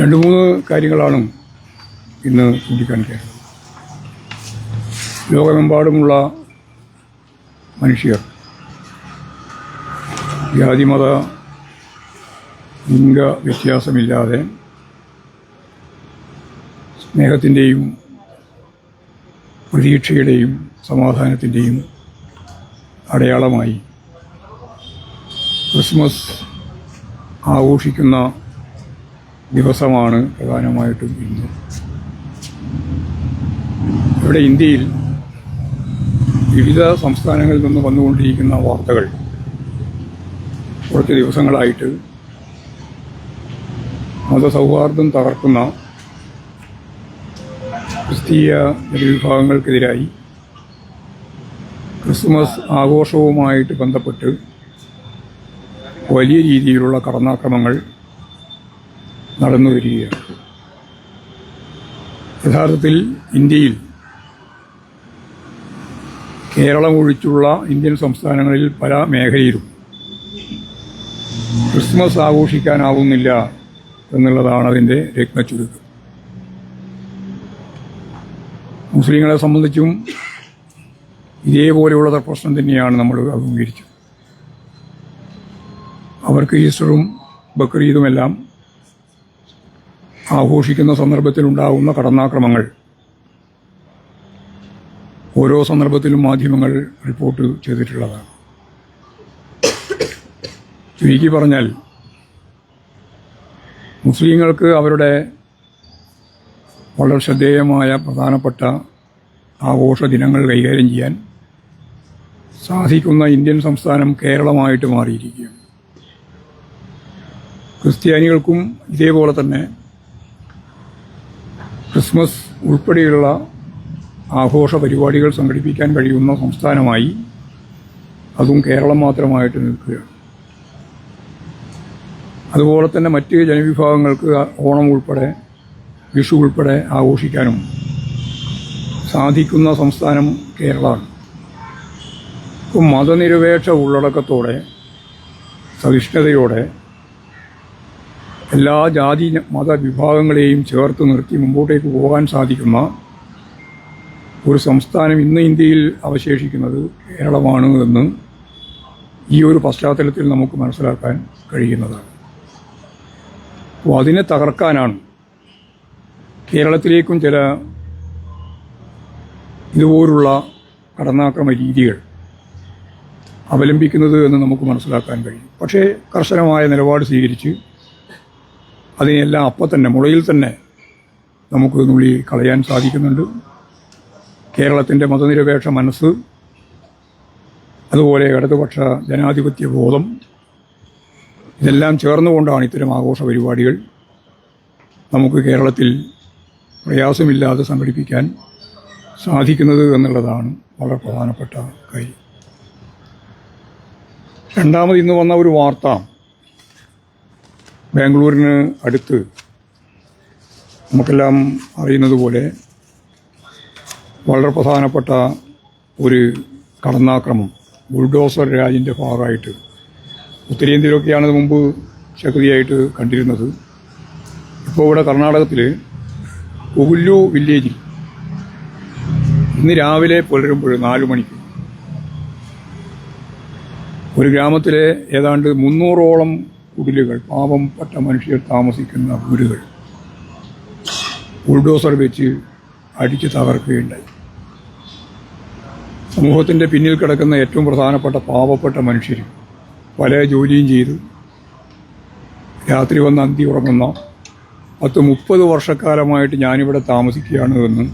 രണ്ട് മൂന്ന് കാര്യങ്ങളാണ് ഇന്ന് ചൂണ്ടിക്കാണിക്കാൻ ലോകമെമ്പാടുമുള്ള മനുഷ്യർ ജാതിമത ലിംഗ വ്യത്യാസമില്ലാതെ സ്നേഹത്തിന്റെയും പ്രതീക്ഷയുടെയും സമാധാനത്തിന്റെയും അടയാളമായി ക്രിസ്മസ് ആഘോഷിക്കുന്ന ദിവസമാണ് പ്രധാനമായിട്ടും ഇന്ന്. ഇവിടെ ഇന്ത്യയിൽ വിവിധ സംസ്ഥാനങ്ങളിൽ നിന്ന് വന്നുകൊണ്ടിരിക്കുന്ന വാർത്തകൾ കുറച്ച് ദിവസങ്ങളായിട്ട് മതസൗഹാർദ്ദം തകർക്കുന്ന ക്രിസ്തീയ വിഭാഗങ്ങൾക്കെതിരായി ക്രിസ്മസ് ആഘോഷവുമായിട്ട് ബന്ധപ്പെട്ട് വലിയ രീതിയിലുള്ള കടന്നാക്രമങ്ങൾ നടന്നു വരികയാണ് യഥാർത്ഥത്തിൽ ഇന്ത്യയിൽ കേരളം ഒഴിച്ചുള്ള ഇന്ത്യൻ സംസ്ഥാനങ്ങളിൽ പല മേഖലയിലും ക്രിസ്മസ് ആഘോഷിക്കാനാവുന്നില്ല എന്നുള്ളതാണ് അതിന്റെ രത്നച്ചുരുക്കം. മുസ്ലിങ്ങളെ സംബന്ധിച്ചും ഇതേപോലെയുള്ള പ്രശ്നം തന്നെയാണ് നമ്മൾ അഭിമുഖീകരിച്ചത് അവർക്ക് ഈസ്റ്ററും ബക്രീദുമെല്ലാം ആഘോഷിക്കുന്ന സന്ദർഭത്തിലുണ്ടാകുന്ന കടന്നാക്രമങ്ങൾ. ഓരോ സന്ദർഭത്തിലും മാധ്യമങ്ങൾ റിപ്പോർട്ട് ചെയ്തിട്ടുള്ളതാണ്. ചുരുക്കി പറഞ്ഞാൽ മുസ്ലിങ്ങൾക്ക് അവരുടെ വളരെ ശ്രദ്ധേയമായ പ്രധാനപ്പെട്ട ആഘോഷ ദിനങ്ങൾ കൈകാര്യം ചെയ്യാൻ സാധിക്കുന്ന ഇന്ത്യൻ സംസ്ഥാനം കേരളമായിട്ട് മാറിയിരിക്കുകയാണ്. ക്രിസ്ത്യാനികൾക്കും ഇതേപോലെ തന്നെ ക്രിസ്മസ് ഉൾപ്പെടെയുള്ള ആഘോഷ പരിപാടികൾ സംഘടിപ്പിക്കാൻ കഴിയുന്ന സംസ്ഥാനമായി അതും കേരളം മാത്രമായിട്ട് നിൽക്കുകയാണ്. അതുപോലെ തന്നെ മറ്റ് ജനവിഭാഗങ്ങൾക്ക് ഓണം ഉൾപ്പെടെ വിഷു ഉൾപ്പെടെ ആഘോഷിക്കാനും സാധിക്കുന്ന സംസ്ഥാനം കേരളമാണ്. ഇപ്പം മതനിരപേക്ഷ ഉള്ളടക്കത്തോടെ സഹിഷ്ണുതയോടെ എല്ലാ ജാതി മതവിഭാഗങ്ങളെയും ചേർത്ത് നിർത്തി മുമ്പോട്ടേക്ക് പോകാൻ സാധിക്കുന്ന ഒരു സംസ്ഥാനം ഇന്ന് ഇന്ത്യയിൽ അവശേഷിക്കുന്നത് കേരളമാണ് എന്ന് ഈ ഒരു പശ്ചാത്തലത്തിൽ നമുക്ക് മനസ്സിലാക്കാൻ കഴിയുന്നതാണ്. അപ്പോൾ അതിനെ തകർക്കാനാണ് കേരളത്തിലേക്കും ചില ഇതുപോലുള്ള കടന്നാക്രമ രീതികൾ അവലംബിക്കുന്നത് എന്ന് നമുക്ക് മനസ്സിലാക്കാൻ കഴിയും. പക്ഷേ കർശനമായ നിലപാട് സ്വീകരിച്ച് അതിനെല്ലാം അപ്പം തന്നെ മുളയിൽ തന്നെ നമുക്ക് നുള്ളി കളയാൻ സാധിക്കുന്നുണ്ട്. കേരളത്തിന്റെ മതനിരപേക്ഷ മനസ്സ് അതുപോലെ ഇടതുപക്ഷ ജനാധിപത്യ ബോധം ഇതെല്ലാം ചേർന്നുകൊണ്ടാണ് ഇത്തരം ആഘോഷ പരിപാടികൾ. നമുക്ക് കേരളത്തിൽ പ്രയാസമില്ലാതെ സംഘടിപ്പിക്കാൻ സാധിക്കുന്നത് എന്നുള്ളതാണ് വളരെ പ്രധാനപ്പെട്ട കാര്യം. രണ്ടാമത് ഇന്ന് വന്ന ഒരു വാർത്ത. ബാംഗ്ലൂരിന് അടുത്ത് നമുക്കെല്ലാം അറിയുന്നത് പോലെ വളരെ പ്രധാനപ്പെട്ട ഒരു കടന്നാക്രമം ബുൾഡോസർ രാജിന്റെ ഭാഗമായിട്ട്. ഉത്തരേന്ത്യയിലൊക്കെയാണ് മുമ്പ് ശക്തിയായിട്ട് കണ്ടിരുന്നത്. ഇപ്പോൾ ഇവിടെ കർണാടകത്തിൽ ഉഹുല്ലു വില്ലേജിൽ ഇന്ന് രാവിലെ പുലരുമ്പോൾ നാലു മണിക്ക് ഒരു ഗ്രാമത്തിലെ ഏതാണ്ട് മുന്നൂറോളം കുടിലുകൾ പറ്റ മനുഷ്യർ താമസിക്കുന്ന വീടുകൾ ബുൾഡോസർ വെച്ച് അടിച്ച് തകർക്കുകയുണ്ടായി. സമൂഹത്തിന്റെ പിന്നിൽ കിടക്കുന്ന ഏറ്റവും പ്രധാനപ്പെട്ട പാവപ്പെട്ട മനുഷ്യർ പല ജോലിയും ചെയ്ത്. രാത്രി വന്ന് അന്തി ഉറങ്ങുന്ന പത്ത് മുപ്പത് വർഷക്കാലമായിട്ട് ഞാനിവിടെ താമസിക്കുകയാണ് എന്ന്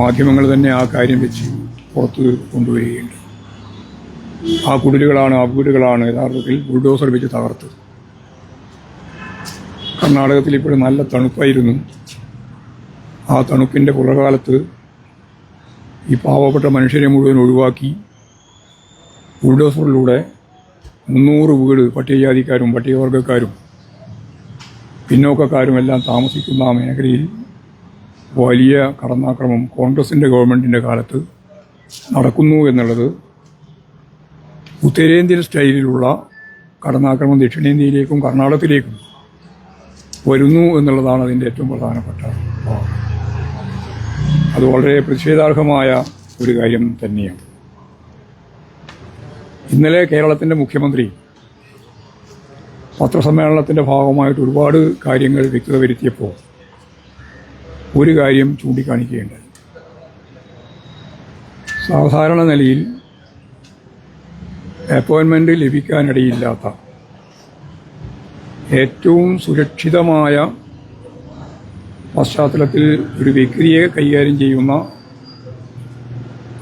മാധ്യമങ്ങൾ തന്നെ ആ കാര്യം വെച്ച് പുറത്ത് കൊണ്ടുവരികയുണ്ട്. ആ കുടിലുകളാണ് ആ വീടുകളാണ് യഥാർത്ഥത്തിൽ ബുൾഡോസർ വെച്ച് തകർത്തത്. കർണാടകത്തിൽ ഇപ്പോഴും നല്ല തണുപ്പായിരുന്നു. ആ തണുപ്പിന്റെ പുറകാലത്ത് ഈ പാവപ്പെട്ട മനുഷ്യരെ മുഴുവൻ ഒഴിവാക്കി ബുൾഡോസറിലൂടെ മുന്നൂറ് വീട് പട്ടികജാതിക്കാരും പട്ടികവർഗക്കാരും പിന്നോക്കക്കാരും എല്ലാം താമസിക്കുന്ന ആ മേഖലയിൽ വലിയ കടന്നാക്രമം കോൺഗ്രസിന്റെ ഗവൺമെന്റിന്റെ കാലത്ത് നടക്കുന്നു എന്നുള്ളത് ഉത്തരേന്ത്യൻ സ്റ്റൈലിലുള്ള കടന്നാക്രമം ദക്ഷിണേന്ത്യയിലേക്കും കർണാടകത്തിലേക്കും വരുന്നു എന്നുള്ളതാണ് അതിന്റെ ഏറ്റവും പ്രധാനപ്പെട്ട അത് വളരെ പ്രതിഷേധാർഹമായ ഒരു കാര്യം തന്നെയാണ്. ഇന്നലെ കേരളത്തിന്റെ മുഖ്യമന്ത്രി പത്രസമ്മേളനത്തിന്റെ ഭാഗമായിട്ട് ഒരുപാട് കാര്യങ്ങൾ വ്യക്തത വരുത്തിയപ്പോൾ ഒരു കാര്യം ചൂണ്ടിക്കാണിക്കുകയുണ്ടായി. സാധാരണ നിലയിൽ അപ്പോയിൻമെന്റ് ലഭിക്കാനിടയില്ലാത്ത ഏറ്റവും സുരക്ഷിതമായ പശ്ചാത്തലത്തിൽ ഒരു വ്യക്തിയെ കൈകാര്യം ചെയ്യുന്ന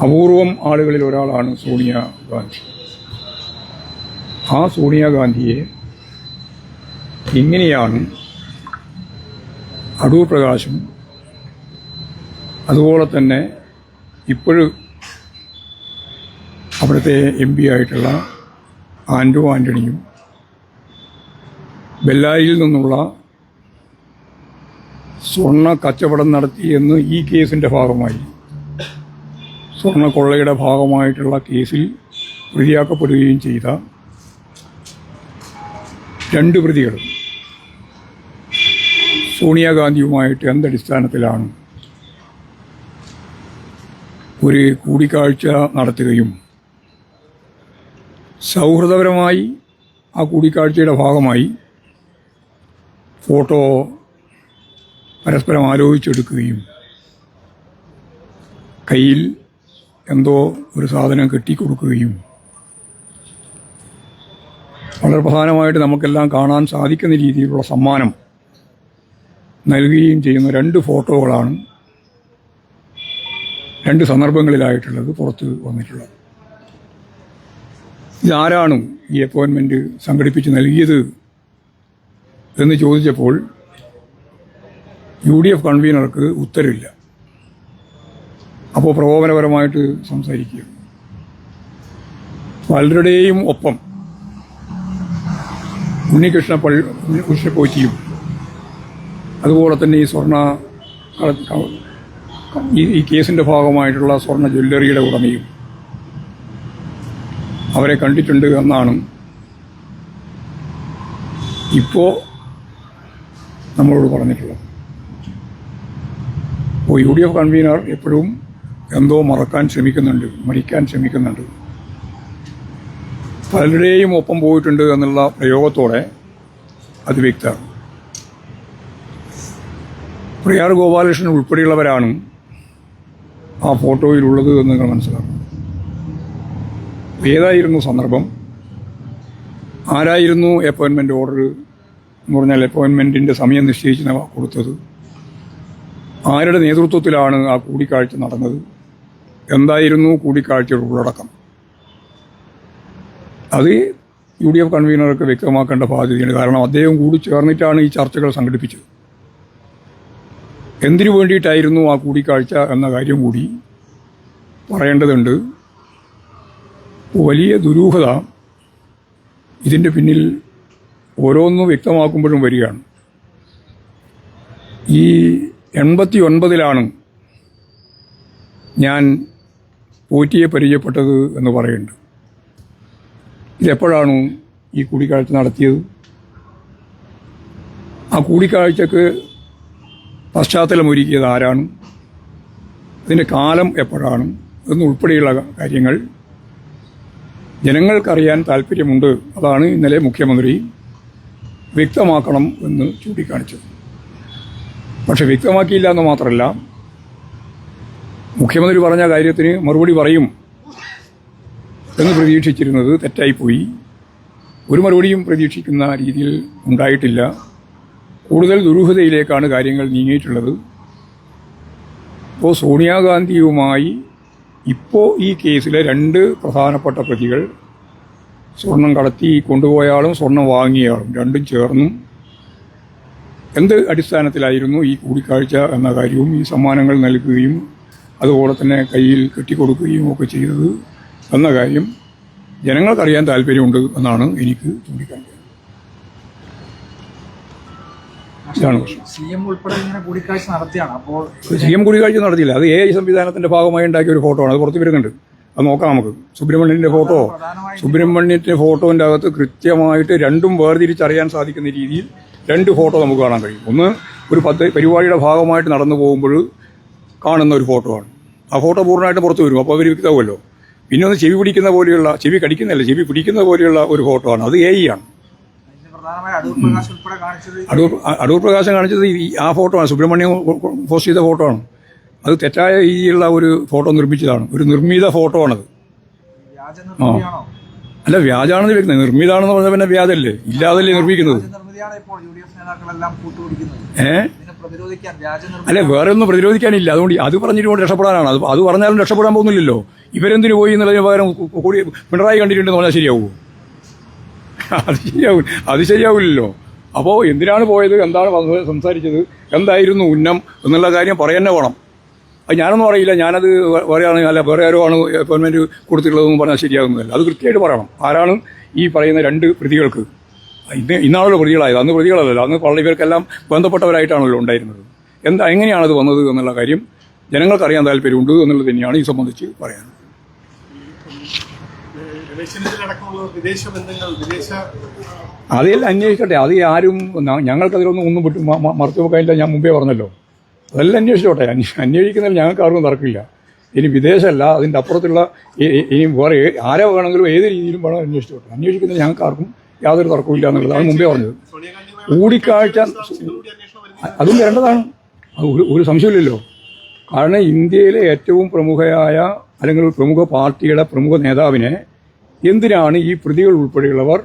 അപൂർവം ആളുകളിൽ ഒരാളാണ് സോണിയ ഗാന്ധി. ആ സോണിയാഗാന്ധിയെ ഇങ്ങനെയാണ് അടൂർ പ്രകാശും അതുപോലെ തന്നെ ഇപ്പോഴും അവിടുത്തെ എം പി ആയിട്ടുള്ള ആൻഡോ ആന്റണിയും ബെല്ലാരിയിൽ നിന്നുള്ള സ്വർണ കച്ചവടം നടത്തിയെന്ന് ഈ കേസിന്റെ ഭാഗമായി. സ്വർണ കൊള്ളയുടെ ഭാഗമായിട്ടുള്ള കേസിൽ പ്രതിയാക്കപ്പെടുകയും ചെയ്ത രണ്ട് പ്രതികളും സോണിയാഗാന്ധിയുമായിട്ട് എന്തടിസ്ഥാനത്തിലാണ് ഒരു കൂടിക്കാഴ്ച നടത്തുകയും സൗഹൃദപരമായി ആ കൂടിക്കാഴ്ചയുടെ ഭാഗമായി ഫോട്ടോ പരസ്പരം ആലോചിച്ചെടുക്കുകയും കയ്യിൽ എന്തോ ഒരു സാധനം കെട്ടിക്കൊടുക്കുകയും വളരെ പ്രധാനമായിട്ട് നമുക്കെല്ലാം കാണാൻ സാധിക്കുന്ന രീതിയിലുള്ള സമ്മാനം നൽകുകയും ചെയ്യുന്ന രണ്ട് ഫോട്ടോകളാണ് രണ്ട് സന്ദർഭങ്ങളിലായിട്ടുള്ളത് പുറത്ത് വന്നിട്ടുള്ളത്. ഇതാരാണ് ഈ അപ്പോയിൻമെന്റ് സംഘടിപ്പിച്ച് നൽകിയത് എന്ന് ചോദിച്ചപ്പോൾ യു ഡി എഫ് കൺവീനർക്ക് ഉത്തരവില്ല. അപ്പോൾ പ്രകോപനപരമായിട്ട് സംസാരിക്കുക പലരുടെയും ഒപ്പം ഉണ്ണികൃഷ്ണ പള്ളി ഉണ്ണികൃഷ്ണ അതുപോലെ തന്നെ ഈ സ്വർണ ഈ കേസിന്റെ ഭാഗമായിട്ടുള്ള സ്വർണ ജ്വല്ലറിയുടെ ഉടമയും അവരെ കണ്ടിട്ടുണ്ട് എന്നാണ് ഇപ്പോൾ നമ്മളോട് പറഞ്ഞിട്ടുള്ളത്. അപ്പോൾ യു ഡി എഫ് കൺവീനർ എപ്പോഴും എന്തോ മറക്കാൻ ശ്രമിക്കുന്നുണ്ട് മരിക്കാൻ ശ്രമിക്കുന്നുണ്ട്. പലരുടെയും ഒപ്പം പോയിട്ടുണ്ട് എന്നുള്ള പ്രയോഗത്തോടെ അത് വ്യക്തമാണ്. പ്രിയാർ ഗോപാലകൃഷ്ണൻ ഉൾപ്പെടെയുള്ളവരാണ് ആ ഫോട്ടോയിലുള്ളത് എന്ന് നിങ്ങൾ മനസ്സിലാക്കണം. ഏതായിരുന്നു സന്ദർഭം? ആരായിരുന്നു അപ്പോയിൻമെന്റ് ഓർഡർ എന്ന് പറഞ്ഞാൽ അപ്പോയിൻമെന്റിന്റെ സമയം നിശ്ചയിച്ച് കൊടുത്തത്. ആരുടെ നേതൃത്വത്തിലാണ് ആ കൂടിക്കാഴ്ച നടന്നത്? എന്തായിരുന്നു കൂടിക്കാഴ്ചയുടെ ഉള്ളടക്കം? അത് യു ഡി എഫ് കൺവീനർക്ക് വ്യക്തമാക്കേണ്ട ബാധ്യതയുണ്ട് കാരണം അദ്ദേഹം കൂടി ചേർന്നിട്ടാണ് ഈ ചർച്ചകൾ സംഘടിപ്പിച്ചത്. എന്തിനു വേണ്ടിയിട്ടായിരുന്നു ആ കൂടിക്കാഴ്ച എന്ന കാര്യം കൂടി പറയേണ്ടതുണ്ട്. വലിയ ദുരൂഹത ഇതിന്റെ പിന്നിൽ ഓരോന്നും വ്യക്തമാക്കുമ്പോഴും വരികയാണ്. ഈ എൺപത്തി ഒൻപതിലാണ് ഞാൻ പോറ്റിയെ പരിചയപ്പെട്ടത് എന്ന് പറയുന്നുണ്ട്. ഇതെപ്പോഴാണ് ഈ കൂടിക്കാഴ്ച നടത്തിയത്? ആ കൂടിക്കാഴ്ചക്ക് പശ്ചാത്തലമൊരുക്കിയത് ആരാണ്? അതിന്റെ കാലം എപ്പോഴാണ്? എന്നുൾപ്പെടെയുള്ള കാര്യങ്ങൾ ജനങ്ങൾക്കറിയാൻ താല്പര്യമുണ്ട് അതാണ് ഇന്നലെ മുഖ്യമന്ത്രി വ്യക്തമാക്കണം എന്ന് ചൂണ്ടിക്കാണിച്ചത് പക്ഷെ വ്യക്തമാക്കിയില്ല എന്ന് മാത്രമല്ല മുഖ്യമന്ത്രി പറഞ്ഞ കാര്യത്തിന് മറുപടി പറയും എന്ന് പ്രതീക്ഷിച്ചിരുന്നത് തെറ്റായിപ്പോയി. ഒരു മറുപടിയും പ്രതീക്ഷിക്കുന്ന രീതിയിൽ ഉണ്ടായിട്ടില്ല. കൂടുതൽ ദുരൂഹതയിലേക്കാണ് കാര്യങ്ങൾ നീങ്ങിയിട്ടുള്ളത്. ഇപ്പോൾ സോണിയാഗാന്ധിയുമായി ഇപ്പോൾ ഈ കേസിലെ രണ്ട് പ്രധാനപ്പെട്ട പ്രതികൾ സ്വർണം കടത്തി കൊണ്ടുപോയാളും സ്വർണം വാങ്ങിയയാളും രണ്ടും ചേർന്നും എന്ത് അടിസ്ഥാനത്തിലായിരുന്നു ഈ കൂടിക്കാഴ്ച എന്ന കാര്യവും ഈ സമ്മാനങ്ങൾ നൽകുകയും അതുപോലെ തന്നെ കയ്യിൽ കെട്ടിക്കൊടുക്കുകയും ഒക്കെ ചെയ്തത് എന്ന കാര്യം ജനങ്ങൾക്കറിയാൻ താല്പര്യമുണ്ട് എന്നാണ് എനിക്ക് ചൂണ്ടിക്കാണിക്കുന്നത്. സി എം ഉൾപ്പെടെ ഇങ്ങനെ കൂടിക്കാഴ്ച നടത്തിയാണ്. അപ്പോൾ സി എം കൂടിക്കാഴ്ച നടത്തിയില്ല. അത് എ ഐ സംവിധാനത്തിന്റെ ഭാഗമായി ഉണ്ടാക്കിയ ഒരു ഫോട്ടോ ആണ്. അത് പുറത്തു വരുന്നുണ്ട്. അത് നോക്കാം നമുക്ക്. സുബ്രഹ്മണ്യന്റെ ഫോട്ടോ. സുബ്രഹ്മണ്യന്റെ ഫോട്ടോന്റെ ഫോട്ടോന്റെ അകത്ത് കൃത്യമായിട്ട് രണ്ടും വേർതിരിച്ചറിയാൻ സാധിക്കുന്ന രീതിയിൽ രണ്ട് ഫോട്ടോ നമുക്ക് കാണാൻ കഴിയും. ഒന്ന് ഒരു പത്ത് പരിപാടിയുടെ ഭാഗമായിട്ട് നടന്നു പോകുമ്പോൾ കാണുന്ന ഒരു ഫോട്ടോ ആണ്. ആ ഫോട്ടോ പൂർണമായിട്ട് പുറത്ത് വരും. അപ്പോൾ അവർ വ്യക്തമാവുമല്ലോ. പിന്നെ ഒന്ന് ചെവി പിടിക്കുന്ന പോലെയുള്ള ചെവി കടിക്കുന്നതല്ല ചെവി പിടിക്കുന്ന പോലെയുള്ള ഒരു ഫോട്ടോ ആണ്. അത് എ ആണ്. അടൂർ അടൂർ പ്രകാശം കാണിച്ചത് ഈ ആ ഫോട്ടോ ആണ്. സുബ്രഹ്മണ്യം പോസ്റ്റ് ചെയ്ത ഫോട്ടോ ആണ്. അത് തെറ്റായ രീതിയിലുള്ള ഒരു ഫോട്ടോ നിർമ്മിച്ചതാണ്. ഒരു നിർമ്മിത ഫോട്ടോ ആണത്. ആ. അല്ല വ്യാജാണെന്ന് വെക്കുന്നത് നിർമ്മിതാണെന്ന് പറഞ്ഞാൽ പിന്നെ വ്യാജല്ലേ? ഇല്ലാതല്ലേ നിർമ്മിക്കുന്നത്. ഏ? അല്ലെ വേറെ ഒന്നും പ്രതിരോധിക്കാനില്ല. അതുകൊണ്ട് അത് പറഞ്ഞിട്ട് കൊണ്ട് രക്ഷപ്പെടാനാണ്. അത് അത് പറഞ്ഞാലും രക്ഷപ്പെടാൻ പോകുന്നില്ലല്ലോ. ഇവരെന്തിനു പോയി എന്നുള്ളതിന് പകരം കൂടി പിണറായി കണ്ടിട്ടുണ്ടെന്ന് പറഞ്ഞാൽ ശരിയാവുമോ അത് ശരിയാവും അത് ശരിയാവില്ലല്ലോ. അപ്പോൾ എന്തിനാണ് പോയത്? എന്താണ് സംസാരിച്ചത്? എന്തായിരുന്നു ഉന്നം? എന്നുള്ള കാര്യം പറയാൻ വേണം. അത് ഞാനൊന്നും അറിയില്ല. ഞാനത് വേറെ ആണെങ്കിൽ അല്ല വേറെ ആരോ ആണ് അപ്പോയിൻമെന്റ് കൊടുത്തിട്ടുള്ളതെന്ന് പറഞ്ഞാൽ ശരിയാകുന്നതല്ല അത് കൃത്യമായിട്ട് പറയണം. ആരാണ് ഈ പറയുന്ന രണ്ട് പ്രതികൾക്ക്? ഇന്ന് ഇന്നാണല്ലോ പ്രതികളായത്. അന്ന് പ്രതികളല്ലല്ലോ. അന്ന് പള്ളി ഇവർക്കെല്ലാം ബന്ധപ്പെട്ടവരായിട്ടാണല്ലോ ഉണ്ടായിരുന്നത്. എന്താ എങ്ങനെയാണത് വന്നത് എന്നുള്ള കാര്യം ജനങ്ങൾക്കറിയാൻ താല്പര്യമുണ്ട് എന്നുള്ളത് തന്നെയാണ് ഈ സംബന്ധിച്ച് പറയാൻ. അതെല്ലാം അന്വേഷിക്കട്ടെ. അത് ആരും ഞങ്ങൾക്കതിലൊന്നും ഒന്നും വിട്ടു മറച്ചു വെക്കാനില്ല. ഞാൻ മുമ്പേ പറഞ്ഞല്ലോ. അതെല്ലാം അന്വേഷിച്ചോട്ടെ. അന്വേ- അന്വേഷിക്കുന്നതിൽ ഞങ്ങൾക്ക് ആർക്കും തർക്കമില്ല. ഇനി വിദേശമല്ല അതിന്റെ അപ്പുറത്തുള്ള ഇനി വേറെ ആരോ വേണമെങ്കിലും ഏത് രീതിയിലും വേണം അന്വേഷിച്ചോട്ടെ. അന്വേഷിക്കുന്നതിൽ ഞങ്ങൾക്ക് ആർക്കും യാതൊരു തർക്കമില്ല എന്നുള്ളതാണ് മുമ്പേ പറഞ്ഞത്. കൂടിക്കാഴ്ച അതും വരേണ്ടതാണ്. അത് ഒരു ഒരു സംശയമില്ലല്ലോ. കാരണം ഇന്ത്യയിലെ ഏറ്റവും പ്രമുഖയായ അല്ലെങ്കിൽ പ്രമുഖ പാർട്ടിയുടെ പ്രമുഖ നേതാവിനെ എന്തിനാണ് ഈ പ്രതികൾ ഉൾപ്പെടെയുള്ളവർ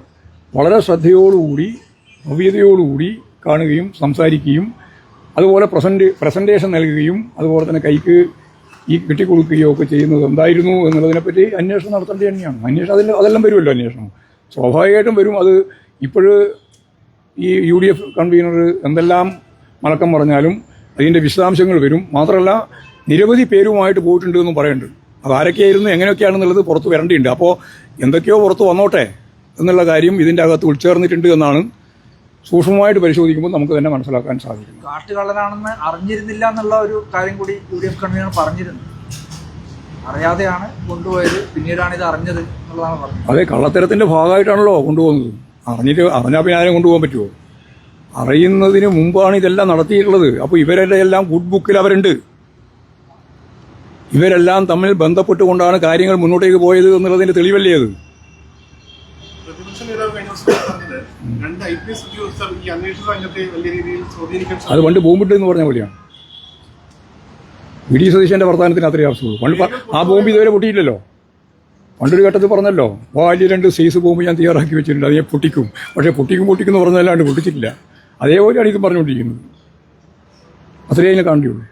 വളരെ ശ്രദ്ധയോടുകൂടി ഭവ്യതയോടുകൂടി കാണുകയും സംസാരിക്കുകയും അതുപോലെ പ്രസന്റ് പ്രസന്റേഷൻ നൽകുകയും അതുപോലെ തന്നെ കൈക്ക് ഈ കെട്ടിക്കൊടുക്കുകയോ ഒക്കെ ചെയ്യുന്നത് എന്തായിരുന്നു എന്നുള്ളതിനെപ്പറ്റി അന്വേഷണം നടത്തേണ്ടത് തന്നെയാണ്. അന്വേഷണം അതിൽ അതെല്ലാം വരുമല്ലോ അന്വേഷണം. സ്വാഭാവികമായിട്ടും വരും. അത് ഇപ്പോഴ് ഈ യു ഡി എഫ് കൺവീനർ എന്തെല്ലാം മലക്കം പറഞ്ഞാലും അതിന്റെ വിശദാംശങ്ങൾ വരും. മാത്രമല്ല നിരവധി പേരുമായിട്ട് പോയിട്ടുണ്ട് എന്നും പറയുന്നുണ്ട് അത് ആരൊക്കെയായിരുന്നു എങ്ങനെയൊക്കെയാണെന്നുള്ളത് പുറത്ത് വരേണ്ടിയുണ്ട് അപ്പോൾ എന്തൊക്കെയോ പുറത്ത് വന്നോട്ടെ എന്നുള്ള കാര്യം ഇതിന്റെ അകത്ത് ഉൾച്ചേർന്നിട്ടുണ്ട് എന്നാണ് സൂക്ഷ്മമായിട്ട് പരിശോധിക്കുമ്പോൾ നമുക്ക് തന്നെ മനസ്സിലാക്കാൻ സാധിക്കും. കാട്ടുകള്ളനാണെന്ന് അറിഞ്ഞിരുന്നില്ല എന്നുള്ള ഒരു കാര്യം കൂടി യു ഡി എഫ് കൺവീനർ പറഞ്ഞിരുന്നു. അറിയാതെയാണ് കൊണ്ടുപോയത്. പിന്നീടാണ് ഇത് അറിഞ്ഞത് എന്നുള്ളതാണ് പറഞ്ഞത്. അതെ കള്ളത്തരത്തിന്റെ ഭാഗമായിട്ടാണല്ലോ കൊണ്ടുപോകുന്നത്. അറിഞ്ഞിട്ട് അറിഞ്ഞാൽ പിന്നെ ആരും കൊണ്ടുപോകാൻ പറ്റുമോ അറിയുന്നതിന് മുമ്പാണ് ഇതെല്ലാം നടത്തിയിട്ടുള്ളത്. അപ്പോൾ ഇവരുടെ എല്ലാം ഗുഡ് ബുക്കിൽ അവരുണ്ട്. ഇവരെല്ലാം തമ്മിൽ ബന്ധപ്പെട്ടുകൊണ്ടാണ് കാര്യങ്ങൾ മുന്നോട്ടേക്ക് പോയത് എന്നുള്ളതിന്റെ തെളിവല്ലേ അത്? രണ്ട് ഈ വലിയ രീതിയിൽ അത് പണ്ട് ബോംബിട്ട് എന്ന് പറഞ്ഞ പോലെയാണ് വി ഡി സതീശന്റെ വർത്തമാനത്തിന് അത്രയും ആവശ്യമുള്ളൂ. പണ്ട് ആ ബോംബ് ഇതുവരെ പൊട്ടിയില്ലല്ലോ പണ്ടൊരു ഘട്ടത്തിൽ പറഞ്ഞല്ലോ വലിയ രണ്ട് സൈസ് ബോംബ് ഞാൻ തയ്യാറാക്കി വെച്ചിട്ടുണ്ട് അത് പൊട്ടിക്കും. പക്ഷേ പൊട്ടിക്കും പൊട്ടിക്കും എന്ന് പറഞ്ഞതല്ലാണ്ട് പൊട്ടിച്ചിട്ടില്ല. അതേപോലെയാണ് ഇത് പറഞ്ഞുകൊണ്ടിരിക്കുന്നത്. അത്രയേ അതിനെ കാണേണ്ടിയുള്ളൂ